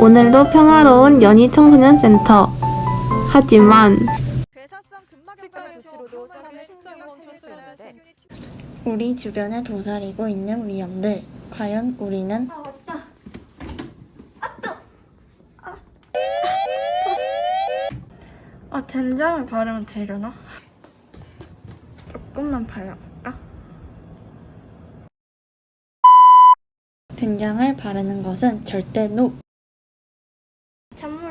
오늘도 평화로운 연희 청소년 센터. 하지만 우리 주변에 도사리고 있는 위험들. 과연 우리는 아, 된장을 바르면 되려나? 조금만 발라볼까? 된장을 바르는 것은 절대 노!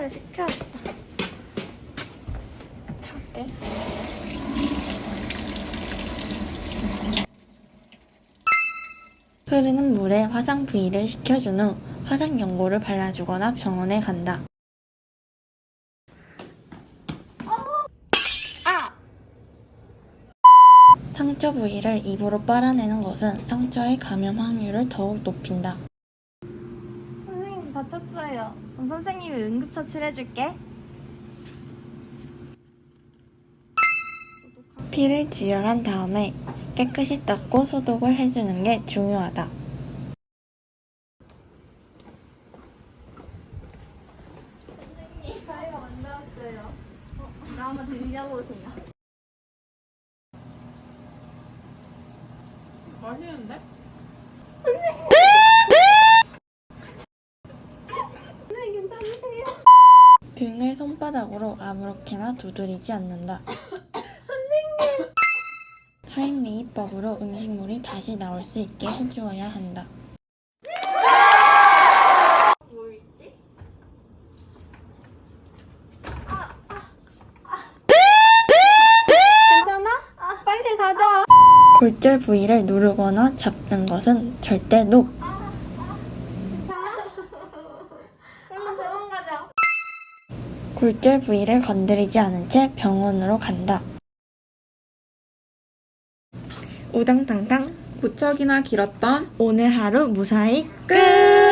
찬물에 식혀야겠다. 차게. 흐르는 물에 화장 부위를 식혀준 후 화장 연고를 발라주거나 병원에 간다. 상처 부위를 입으로 빨아내는 것은 상처의 감염 확률을 더욱 높인다. 다쳤어요. 그럼 선생님이 응급처치를 해줄게. 피를 지혈한 다음에 깨끗이 닦고 소독을 해주는 게 중요하다. 저희가 먼저 왔어요. 어, 나 한번 들려보세요. 맛있는데? 등을 손바닥으로 아무렇게나 두드리지 않는다. 선생님! 하인메이법으로 음식물이 다시 나올 수 있게 해주어야 한다. 괜찮아? 빨리 가자. 골절 부위를 누르거나 잡는 것은 절대 노! 골절 부위를 건드리지 않은 채 병원으로 간다. 우당탕탕 무척이나 길었던 오늘 하루 무사히 끝!